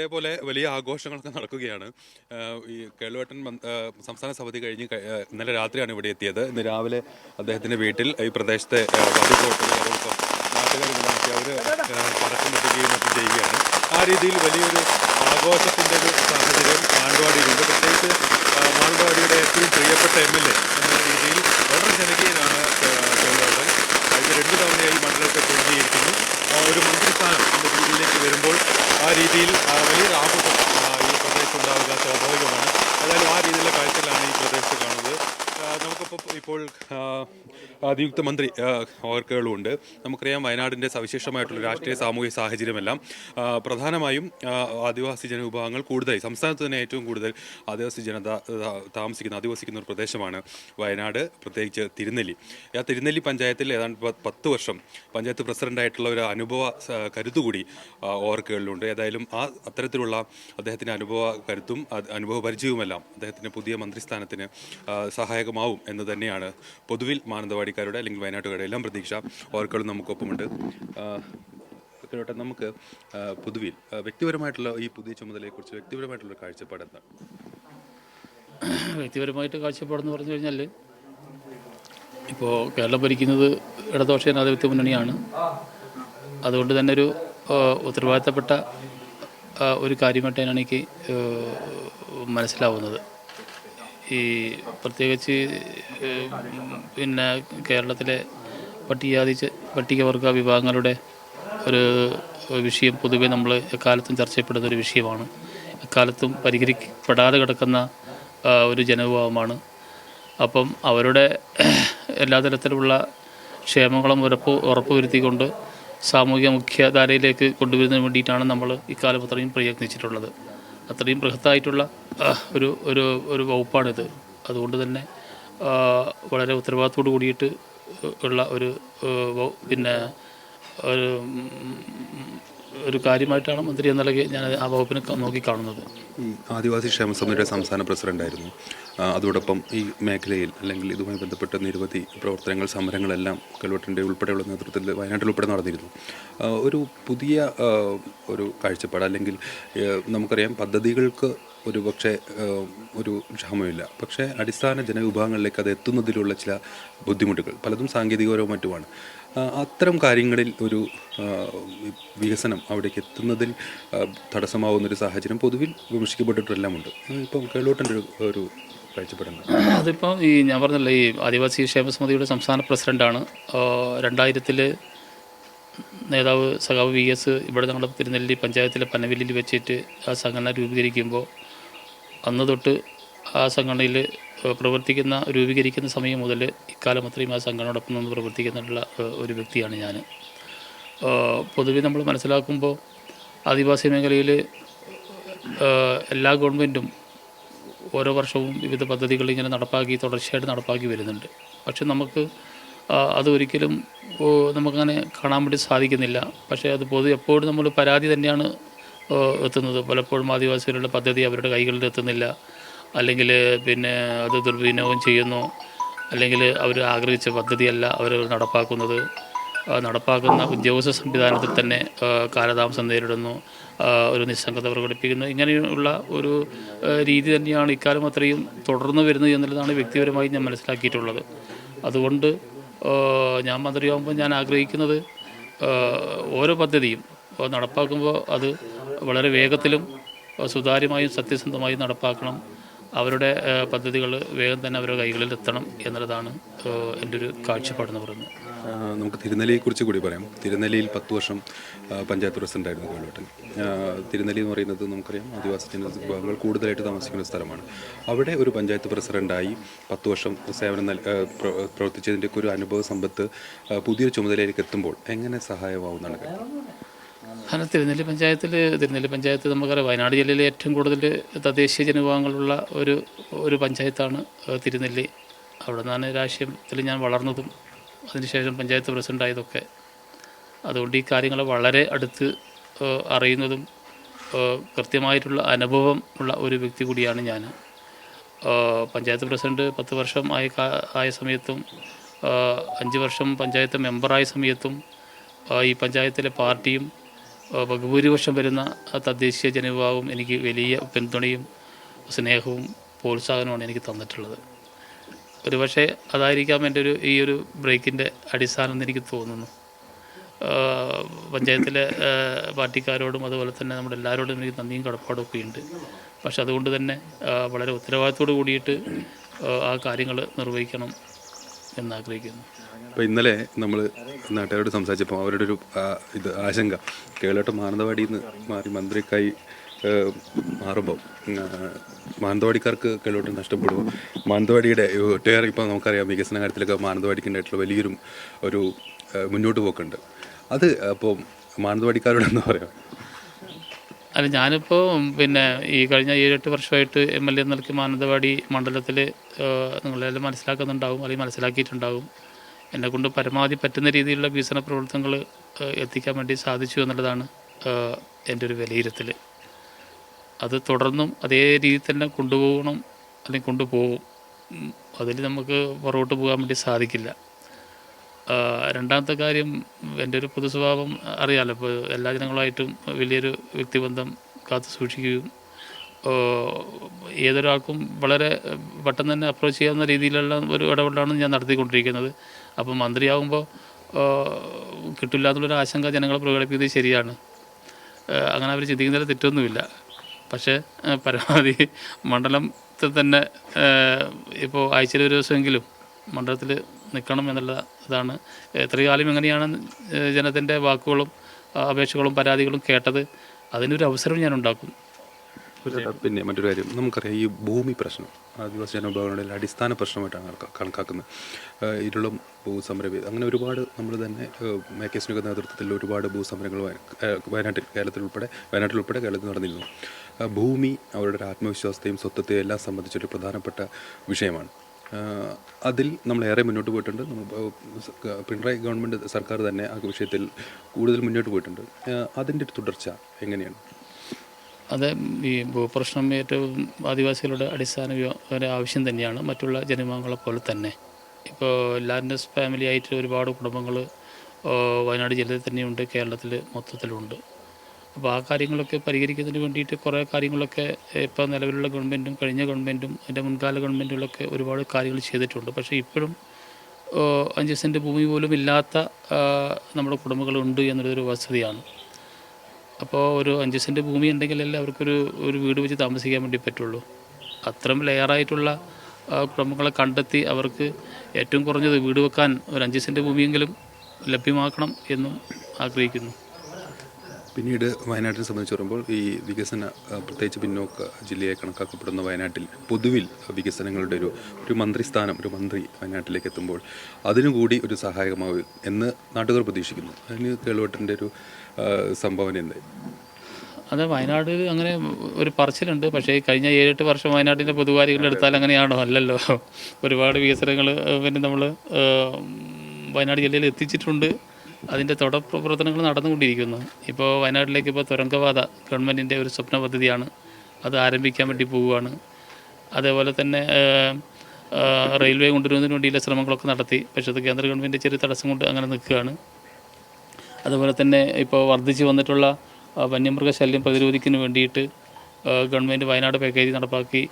അതേപോലെ വലിയ ആഘോഷങ്ങളൊക്കെ നടക്കുകയാണ്. ഈ കേളുവേട്ടൻ സംസ്ഥാന സമിതി കഴിഞ്ഞ് ഇന്നലെ രാത്രിയാണ് ഇവിടെ എത്തിയത്. ഇന്ന് രാവിലെ അദ്ദേഹത്തിന്റെ വീട്ടിൽ ഈ പ്രദേശത്തെ നാട്ടുകാർ പടക്കം പൊട്ടിക്കുകയും മറ്റും ചെയ്യുകയാണ്. ആ രീതിയിൽ വലിയൊരു ആഘോഷത്തിന്റെ ഒരു സാഹചര്യം മാനന്തവാടിയിലുണ്ട് പ്രത്യേകിച്ച് ആഹ് മാനന്തവാടിയുടെ ഏറ്റവും പ്രിയപ്പെട്ട എം എൽ എ എന്ന രീതിയിൽ വളരെ ജനകീയനാണ് ആഹ് കേളുവേട്ടൻ കഴിഞ്ഞ രണ്ട് തവണയായി മണ്ഡലത്തെ പ്രതിനിധീകരിക്കുന്നു ആ ഒരു മന്ത്രിസ്ഥാനം എന്ന രീതിയിലേക്ക് വരുമ്പോൾ ആ രീതിയിൽ ആ, വലിയൊരു ആഘോഷം ആ, ഈ പ്രദേശത്ത് ഉണ്ടാവുക സ്വാഭാവികമാണ് ഏതായാലും ആ രീതിയിലുള്ള കാഴ്ചകളാണ് ഈ പ്രദേശത്ത് കാണുന്നത് ആ, നമുക്കിപ്പോൾ ഇപ്പോൾ നിയുക്ത മന്ത്രി ഓർക്കുകളുണ്ട് നമുക്കറിയാം വയനാടിന്റെ സവിശേഷമായിട്ടുള്ള രാഷ്ട്രീയ സാമൂഹിക സാഹചര്യമെല്ലാം പ്രധാനമായും ആദിവാസി ജനവിഭാഗങ്ങൾ കൂടുതലായി സംസ്ഥാനത്ത് തന്നെ ഏറ്റവും കൂടുതൽ ആദിവാസി ജനത താമസിക്കുന്ന അധിവസിക്കുന്ന ഒരു പ്രദേശമാണ് വയനാട് പ്രത്യേകിച്ച് തിരുനെല്ലി. ആ തിരുനെല്ലി പഞ്ചായത്തിൽ ഏതാണ്ട് പത്ത് വർഷം പഞ്ചായത്ത് പ്രസിഡന്റായിട്ടുള്ള ഒരു അനുഭവ കരുത്തുകൂടി ഓർക്കുകളിലുണ്ട് ഏതായാലും ആ അത്തരത്തിലുള്ള അദ്ദേഹത്തിന്റെ അനുഭവ കരുത്തും അനുഭവ പരിചയവുമെല്ലാം അദ്ദേഹത്തിന്റെ പുതിയ മന്ത്രിസ്ഥാനത്തിന് സഹായകമാവും എന്ന് തന്നെയാണ് പൊതുവിൽ മാനന്തവാടിക്കാരുടെ അല്ലെങ്കിൽ വയനാട്ടുകാരുടെ എല്ലാം പ്രതീക്ഷ ഓർക്കളും നമുക്കൊപ്പമുണ്ട്. ആ, കേട്ടെ നമുക്ക് പൊതുവിൽ വ്യക്തിപരമായിട്ടുള്ള ഈ പുതിയ ചുമതലയെക്കുറിച്ച് വ്യക്തിപരമായിട്ടുള്ള കാഴ്ചപ്പാട് എന്താണ്? വ്യക്തിപരമായിട്ട് കാഴ്ചപ്പാടെന്ന് പറഞ്ഞു കഴിഞ്ഞാൽ ഇപ്പോൾ കേരളം ഭരിക്കുന്നത് ഇടതുപക്ഷ ജനാധിപത്യ മുന്നണിയാണ്. അതുകൊണ്ട് തന്നെ ഒരു ഉത്തരവാദിത്തപ്പെട്ട ഒരു കാര്യമായിട്ടാണ് എനിക്ക് മനസ്സിലാവുന്നത്. ഈ പ്രത്യേകിച്ച് പിന്നെ കേരളത്തിലെ പട്ടികജാതി ചെ- പട്ടികവർഗ വിഭാഗങ്ങളുടെ ഒരു വിഷയം പൊതുവെ നമ്മൾ എക്കാലത്തും ചർച്ച ചെയ്യപ്പെടുന്ന ഒരു വിഷയമാണ്. എക്കാലത്തും പരിഹരിക്കപ്പെടാതെ കിടക്കുന്ന ഒരു ജനവിഭാഗമാണ് അപ്പം അവരുടെ എല്ലാ തരത്തിലുള്ള ക്ഷേമങ്ങളും ഉറപ്പ് ഉറപ്പുവരുത്തിക്കൊണ്ട് സാമൂഹിക മുഖ്യധാരയിലേക്ക് കൊണ്ടുവരുന്നതിന് വേണ്ടിയിട്ടാണ് നമ്മൾ ഇക്കാലം അത്രയും പ്രയത്നിച്ചിട്ടുള്ളത്. അത്രയും ബൃഹത്തായിട്ടുള്ള ഒരു ഒരു ഒരു വകുപ്പാണിത്. അതുകൊണ്ട് തന്നെ വളരെ ഉത്തരവാദിത്തോട് കൂടിയിട്ട് ഉള്ള ഒരു പിന്നെ ഒരു ഒരു കാര്യമായിട്ടാണ് മന്ത്രി എന്ന നിലയ്ക്ക് ഞാൻ ആ വകുപ്പിനെ നോക്കി നോക്കിക്കാണുന്നത് ഈ ആദിവാസി ക്ഷേമ സമിതിയുടെ സംസ്ഥാന പ്രസിഡന്റായിരുന്നു അതോടൊപ്പം ഈ മേഖലയിൽ അല്ലെങ്കിൽ ഇതുമായി ബന്ധപ്പെട്ട നിരവധി പ്രവർത്തനങ്ങൾ സമരങ്ങളെല്ലാം കൽവട്ടിന്റെ ഉൾപ്പെടെയുള്ള നേതൃത്വത്തിൽ വയനാട്ടിൽ ഉൾപ്പെടെ നടന്നിരുന്നു. ഒരു പുതിയ ഒരു കാഴ്ചപ്പാട് അല്ലെങ്കിൽ നമുക്കറിയാം പദ്ധതികൾക്ക് ഒരു പക്ഷേ ഒരു ക്ഷാമമില്ല. പക്ഷേ അടിസ്ഥാന ജനവിഭാഗങ്ങളിലേക്ക് അത് എത്തുന്നതിലുള്ള ചില ബുദ്ധിമുട്ടുകൾ പലതും സാങ്കേതികപരവും മറ്റുമാണ്. അത്തരം കാര്യങ്ങളിൽ ഒരു വികസനം അവിടേക്ക് എത്തുന്നതിൽ തടസ്സമാവുന്നൊരു സാഹചര്യം പൊതുവിൽ വിമർശിക്കപ്പെട്ടിട്ടെല്ലാം ഉണ്ട് ഇപ്പം കേളോട്ടന്റെ ഒരു ഒരു കാഴ്ചപ്പെടുന്നത് അതിപ്പം ഈ ഞാൻ പറഞ്ഞല്ലോ ഈ ആദിവാസി ക്ഷേമ സമിതിയുടെ സംസ്ഥാന പ്രസിഡന്റാണ്. രണ്ടായിരത്തിൽ നേതാവ് സഖാവ് വി എസ് ഇവിടെ ഞങ്ങളുടെ തിരുനെല്ലി പഞ്ചായത്തിലെ പനവില്ലിൽ വെച്ചിട്ട് ആ സംഘടന രൂപീകരിക്കുമ്പോൾ അന്ന് തൊട്ട് ആ സംഘടനയിൽ പ്രവർത്തിക്കുന്ന രൂപീകരിക്കുന്ന സമയം മുതൽ ഇക്കാലം അത്രയും ആ സംഘടനയോടൊപ്പം നിന്ന് പ്രവർത്തിക്കുന്നുള്ള ഒരു വ്യക്തിയാണ് ഞാൻ. പൊതുവെ നമ്മൾ മനസ്സിലാക്കുമ്പോൾ ആദിവാസി മേഖലയിൽ എല്ലാ ഗവൺമെന്റും ഓരോ വർഷവും വിവിധ പദ്ധതികൾ ഇങ്ങനെ നടപ്പാക്കി തുടർച്ചയായിട്ട് നടപ്പാക്കി വരുന്നുണ്ട്. പക്ഷെ നമുക്ക് അത് അതൊരിക്കലും നമുക്കങ്ങനെ കാണാൻ വേണ്ടി സാധിക്കുന്നില്ല. പക്ഷേ അത് പൊതു എപ്പോഴും നമ്മൾ പരാതി തന്നെയാണ് എത്തുന്നത്. പലപ്പോഴും ആദിവാസികളുടെ പദ്ധതി അവരുടെ കൈകളിൽ എത്തുന്നില്ല. അല്ലെങ്കിൽ പിന്നെ അത് ദുർവിനിയോഗം ചെയ്യുന്നു. അല്ലെങ്കിൽ അവർ ആഗ്രഹിച്ച പദ്ധതിയല്ല അവർ നടപ്പാക്കുന്നത്. നടപ്പാക്കുന്ന ഉദ്യോഗസ്ഥ സംവിധാനത്തിൽ തന്നെ കാലതാമസം നേരിടുന്നു. ഒരു നിസ്സംഗത പ്രകടിപ്പിക്കുന്നു. ഇങ്ങനെയുള്ള ഒരു രീതി തന്നെയാണ് ഇക്കാലം അത്രയും തുടർന്നു വരുന്നത് എന്നുള്ളതാണ് വ്യക്തിപരമായി ഞാൻ മനസ്സിലാക്കിയിട്ടുള്ളത്. അതുകൊണ്ട് ഞാൻ മന്ത്രിയാകുമ്പോൾ ഞാൻ ആഗ്രഹിക്കുന്നത് ഓരോ പദ്ധതിയും നടപ്പാക്കുമ്പോൾ അത് വളരെ വേഗത്തിലും സുതാര്യമായും സത്യസന്ധമായും നടപ്പാക്കണം. അവരുടെ പദ്ധതികൾ വേഗം തന്നെ അവരുടെ കൈകളിൽ എത്തണം എന്നുള്ളതാണ് എന്റെ ഒരു കാഴ്ചപ്പാടെന്ന് പറയുന്നത്. നമുക്ക് തിരുനെല്ലിയെക്കുറിച്ച് കൂടി പറയാം. തിരുനെല്ലിയിൽ പത്ത് വർഷം പഞ്ചായത്ത് പ്രസിഡന്റ് ആയിരുന്നു ആ, തിരുനെല്ലി എന്ന് പറയുന്നത് നമുക്കറിയാം ആദിവാസി ജനവിഭാഗങ്ങൾ കൂടുതലായിട്ട് താമസിക്കുന്ന സ്ഥലമാണ്. അവിടെ ഒരു പഞ്ചായത്ത് പ്രസിഡന്റായി പത്ത് വർഷം സേവനം നൽ ആ, പ്ര- പ്രവർത്തിച്ചതിന്റെ ഒക്കെ ഒരു അനുഭവ സമ്പത്ത് പുതിയൊരു ചുമതലയിലേക്ക് എത്തുമ്പോൾ എങ്ങനെ സഹായമാവുന്നതാണ് അങ്ങനെ തിരുനെല്ലി പഞ്ചായത്തിൽ തിരുനെല്ലി പഞ്ചായത്ത് നമുക്കറിയാം വയനാട് ജില്ലയിലെ ഏറ്റവും കൂടുതൽ തദ്ദേശീയ ജനവിഭാഗങ്ങളുള്ള ഒരു ഒരു പഞ്ചായത്താണ് തിരുനെല്ലി. അവിടെ നിന്നാണ് രാഷ്ട്രീയത്തിൽ ഞാൻ വളർന്നതും അതിനുശേഷം പഞ്ചായത്ത് പ്രസിഡന്റായതൊക്കെ അതുകൊണ്ട് ഈ കാര്യങ്ങൾ വളരെ അടുത്ത് അറിയുന്നതും കൃത്യമായിട്ടുള്ള അനുഭവം ഉള്ള ഒരു വ്യക്തി കൂടിയാണ് ഞാൻ. പഞ്ചായത്ത് പ്രസിഡന്റ് പത്ത് വർഷം ആയ ആയ സമയത്തും അഞ്ച് വർഷം പഞ്ചായത്ത് മെമ്പറായ സമയത്തും ഈ പഞ്ചായത്തിലെ പാർട്ടിയും ബഹുഭൂരിപക്ഷം വരുന്ന തദ്ദേശീയ ജനവിഭാഗവും എനിക്ക് വലിയ പിന്തുണയും സ്നേഹവും പ്രോത്സാഹനമാണ് എനിക്ക് തന്നിട്ടുള്ളത്. ഒരുപക്ഷെ അതായിരിക്കാം എന്റെ ഒരു ഈ ഒരു ബ്രേക്കിന്റെ അടിസ്ഥാനം എന്ന് എനിക്ക് തോന്നുന്നു. പഞ്ചായത്തിലെ പാർട്ടിക്കാരോടും അതുപോലെ തന്നെ നമ്മുടെ എല്ലാവരോടും എനിക്ക് നന്ദിയും കടപ്പാടും ഒക്കെ ഉണ്ട്. പക്ഷെ അതുകൊണ്ട് തന്നെ വളരെ ഉത്തരവാദിത്തോട് കൂടിയിട്ട് ആ കാര്യങ്ങൾ നിർവഹിക്കണം എന്നാഗ്രഹിക്കുന്നു. അപ്പോൾ ഇന്നലെ നമ്മൾ നാട്ടുകാരോട് സംസാരിച്ചപ്പോൾ അവരുടെ ഒരു ഇത് ആശങ്ക കേരളോട്ട് മാനന്തവാടിയിൽ നിന്ന് മാറി മന്ത്രിക്കായി മാറുമ്പോൾ മാനന്തവാടിക്കാർക്ക് കേരളോട്ട് നഷ്ടപ്പെടുമോ മാനന്തവാടിയുടെ ഒട്ടേറെ ഇപ്പോൾ നമുക്കറിയാം വികസന കാര്യത്തിലൊക്കെ മാനന്തവാടിക്ക് ഉണ്ടായിട്ടുള്ള വലിയൊരു ഒരു മുന്നോട്ട് പോക്കുണ്ട്. അത് അപ്പോൾ മാനന്തവാടിക്കാരോട് എന്താ പറയാം? അല്ല ഞാനിപ്പോൾ പിന്നെ ഈ കഴിഞ്ഞ ഏഴെട്ട് വർഷമായിട്ട് എം എൽ എ നിലയ്ക്ക് മാനന്തവാടി മണ്ഡലത്തിൽ നിങ്ങളെല്ലാം മനസ്സിലാക്കുന്നുണ്ടാവും അല്ലെങ്കിൽ മനസ്സിലാക്കിയിട്ടുണ്ടാവും. എന്നെ കൊണ്ട് പരമാവധി പറ്റുന്ന രീതിയിലുള്ള വികസന പ്രവർത്തനങ്ങൾ എത്തിക്കാൻ വേണ്ടി സാധിച്ചു എന്നുള്ളതാണ് എന്റെ ഒരു വിലയിരുത്തൽ അത് തുടർന്നും അതേ രീതിയിൽ തന്നെ കൊണ്ടുപോകണം അല്ലെങ്കിൽ കൊണ്ടുപോകും. അതിൽ നമുക്ക് പുറകോട്ട് പോകാൻ വേണ്ടി സാധിക്കില്ല. രണ്ടാമത്തെ കാര്യം എന്റെ ഒരു പൊതു സ്വഭാവം അറിയാമല്ലോ ഇപ്പോൾ എല്ലാ ജനങ്ങളുമായിട്ടും വലിയൊരു വ്യക്തിബന്ധം കാത്തു സൂക്ഷിക്കുകയും ഏതൊരാൾക്കും വളരെ പെട്ടെന്ന് തന്നെ അപ്രോച്ച് ചെയ്യാവുന്ന രീതിയിലുള്ള ഒരു ഇടപെടലാണ് ഞാൻ നടത്തിക്കൊണ്ടിരിക്കുന്നത്. അപ്പോൾ മന്ത്രിയാകുമ്പോൾ കിട്ടില്ല ആശങ്ക ജനങ്ങൾ പ്രകടിപ്പിക്കുന്നത് ശരിയാണ്. അങ്ങനെ അവർ ചിന്തിക്കുന്നതിൽ തെറ്റൊന്നുമില്ല. പക്ഷേ പരമാവധി മണ്ഡലത്തിൽ തന്നെ ഇപ്പോൾ ആഴ്ചയിൽ ഒരു ദിവസമെങ്കിലും മണ്ഡലത്തിൽ നിൽക്കണം എന്നുള്ള ഇതാണ്. ഇത്രകാലം എങ്ങനെയാണ് ജനത്തിന്റെ വാക്കുകളും അപേക്ഷകളും പരാതികളും കേട്ടത്? അതിനൊരു അവസരം ഞാൻ ഉണ്ടാക്കും. പിന്നെ മറ്റൊരു കാര്യം. നമുക്കറിയാം ഈ ഭൂമി പ്രശ്നം ആദിവാസി ജനവിഭാഗങ്ങളുടെ അടിസ്ഥാന പ്രശ്നമായിട്ടാണ് കണക്കാ- കണക്കാക്കുന്നത്. ഇരുളും ഭൂസമരം അങ്ങനെ ഒരുപാട് നമ്മൾ തന്നെ മേക്കേസിനൊക്കെ നേതൃത്വത്തിൽ ഒരുപാട് ഭൂസമരങ്ങൾ വയ- വയനാട്ടിൽ കേരളത്തിൽ ഉൾപ്പെടെ വയനാട്ടിൽ ഉൾപ്പെടെ കേരളത്തിൽ നടന്നിരുന്നു. ഭൂമി അവരുടെ ആത്മവിശ്വാസത്തെയും സ്വത്വത്തെയും എല്ലാം സംബന്ധിച്ചൊരു പ്രധാനപ്പെട്ട വിഷയമാണ്. അതിൽ നമ്മൾ ഏറെ മുന്നോട്ട് പോയിട്ടുണ്ട്. പിണറായി ഗവൺമെന്റ് സർക്കാർ തന്നെ ആ വിഷയത്തിൽ കൂടുതൽ മുന്നോട്ട് പോയിട്ടുണ്ട്. അതിന്റെ ഒരു തുടർച്ച എങ്ങനെയാണ്? അത് ഈ ഭൂപ്രശ്നം ഏറ്റവും ആദിവാസികളുടെ അടിസ്ഥാന ഒരു ആവശ്യം തന്നെയാണ്. മറ്റുള്ള ജനവിഭാഗങ്ങളെ പോലെ തന്നെ. ഇപ്പോൾ ലാൻഡസ് ഫാമിലി ആയിട്ട് ഒരുപാട് കുടുംബങ്ങൾ വയനാട് ജില്ലയിൽ തന്നെയുണ്ട്. കേരളത്തിൽ മൊത്തത്തിലുണ്ട്. അപ്പോൾ ആ കാര്യങ്ങളൊക്കെ പരിഹരിക്കുന്നതിന് വേണ്ടിയിട്ട് കുറേ കാര്യങ്ങളൊക്കെ ഇപ്പോൾ നിലവിലുള്ള ഗവൺമെന്റും കഴിഞ്ഞ ഗവൺമെന്റും അതിന്റെ മുൻകാല ഗവൺമെന്റുകളൊക്കെ ഒരുപാട് കാര്യങ്ങൾ ചെയ്തിട്ടുണ്ട്. പക്ഷേ ഇപ്പോഴും അഞ്ച് സെന്റ് ഭൂമി പോലും ഇല്ലാത്ത നമ്മുടെ കുടുംബങ്ങളുണ്ട് എന്നുള്ളതൊരു വസ്തുതയാണ് അപ്പോൾ ഒരു അഞ്ച് സെന്റ് ഭൂമി ഉണ്ടെങ്കിലല്ലേ അവർക്കൊരു ഒരു വീട് വെച്ച് താമസിക്കാൻ വേണ്ടി പറ്റുള്ളൂ. അത്രയും ലെയറായിട്ടുള്ള കുടുംബങ്ങളെ കണ്ടെത്തി അവർക്ക് ഏറ്റവും കുറഞ്ഞത് വീട് വെക്കാൻ ഒരു അഞ്ച് സെന്റ് ഭൂമിയെങ്കിലും ലഭ്യമാക്കണം എന്നും ആഗ്രഹിക്കുന്നു. പിന്നീട് വയനാട്ടിനെ സംബന്ധിച്ച് പറയുമ്പോൾ ഈ വികസന പ്രത്യേകിച്ച് പിന്നോക്ക ജില്ലയായി കണക്കാക്കപ്പെടുന്ന വയനാട്ടിൽ പൊതുവിൽ വികസനങ്ങളുടെ ഒരു ഒരു മന്ത്രിസ്ഥാനം ഒരു മന്ത്രി വയനാട്ടിലേക്ക് എത്തുമ്പോൾ അതിനുകൂടി ഒരു സഹായകമാവും എന്ന് നാട്ടുകാർ പ്രതീക്ഷിക്കുന്നു. അതിന് കേളുവട്ടന്റെ ഒരു സംഭാവന എന്തായി? അതെ വയനാട് അങ്ങനെ ഒരു പറച്ചിലുണ്ട്. പക്ഷേ കഴിഞ്ഞ ഏഴെട്ട് വർഷം വയനാട്ടിന്റെ പൊതുവാരികൾ എടുത്താൽ അങ്ങനെയാണോ? അല്ലല്ലോ. ഒരുപാട് വികസനങ്ങൾ പിന്നെ നമ്മൾ വയനാട് ജില്ലയിൽ എത്തിച്ചിട്ടുണ്ട്. അതിന്റെ തുടർ പ്രവർത്തനങ്ങൾ നടന്നുകൊണ്ടിരിക്കുന്നു. ഇപ്പോൾ വയനാട്ടിലേക്ക് ഇപ്പോൾ തുരങ്കപാത ഗവൺമെന്റിന്റെ ഒരു സ്വപ്ന പദ്ധതിയാണ്. അത് ആരംഭിക്കാൻ വേണ്ടി പോവുകയാണ്. അതേപോലെ തന്നെ റെയിൽവേ കൊണ്ടുവരുന്നതിന് വേണ്ടിയുള്ള ശ്രമങ്ങളൊക്കെ നടത്തി. പക്ഷേ അത് കേന്ദ്ര ഗവൺമെന്റ് ചെറിയ തടസ്സം കൊണ്ട് അങ്ങനെ നിൽക്കുകയാണ്. അതുപോലെ തന്നെ ഇപ്പോൾ വർദ്ധിച്ചു വന്നിട്ടുള്ള വന്യമൃഗശല്യം പ്രതിരോധിക്കുന്നതിന് വേണ്ടിയിട്ട് ഗവൺമെന്റ് വയനാട് പാക്കേജ് നടപ്പാക്കി.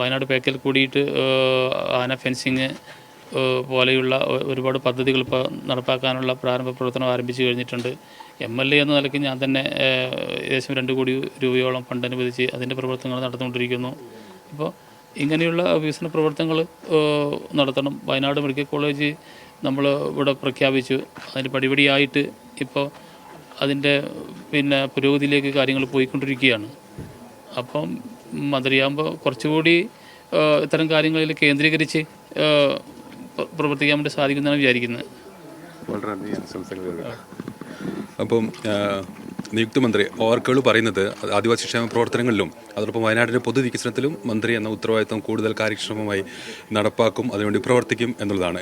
വയനാട് പാക്കേജിൽ കൂടിയിട്ട് ആന ഫെൻസിങ് പോലെയുള്ള ഒരുപാട് പദ്ധതികൾ ഇപ്പോൾ നടപ്പാക്കാനുള്ള പ്രാരംഭ പ്രവർത്തനം ആരംഭിച്ചു കഴിഞ്ഞിട്ടുണ്ട്. എം എൽ എ എന്ന നിലയ്ക്ക് ഞാൻ തന്നെ ഏകദേശം രണ്ട് കോടി രൂപയോളം ഫണ്ട് അനുവദിച്ച് അതിന്റെ പ്രവർത്തനങ്ങൾ നടന്നുകൊണ്ടിരിക്കുന്നു. അപ്പോൾ ഇങ്ങനെയുള്ള വികസന പ്രവർത്തനങ്ങൾ നടത്തണം. വയനാട് മെഡിക്കൽ കോളേജ് നമ്മൾ ഇവിടെ പ്രഖ്യാപിച്ചു. അതിന് പടിപടിയായിട്ട് ഇപ്പോൾ അതിന്റെ പിന്നെ പുരോഗതിയിലേക്ക് കാര്യങ്ങൾ പോയിക്കൊണ്ടിരിക്കുകയാണ്. അപ്പം മന്ത്രിയാകുമ്പോൾ കുറച്ചുകൂടി ഇത്തരം കാര്യങ്ങളിൽ കേന്ദ്രീകരിച്ച് പ്രവർത്തിക്കാൻ വേണ്ടി സാധിക്കുന്നതാണ് വിചാരിക്കുന്നത്. അപ്പം നിയുക്ത മന്ത്രി ഓർക്കുകൾ പറയുന്നത് ആദിവാസി ക്ഷേമ പ്രവർത്തനങ്ങളിലും അതോടൊപ്പം വയനാടിന്റെ പൊതുവികസനത്തിലും മന്ത്രി എന്ന ഉത്തരവാദിത്തം കൂടുതൽ കാര്യക്ഷമമായി നടപ്പാക്കും അതിനുവേണ്ടി പ്രവർത്തിക്കും എന്നുള്ളതാണ്.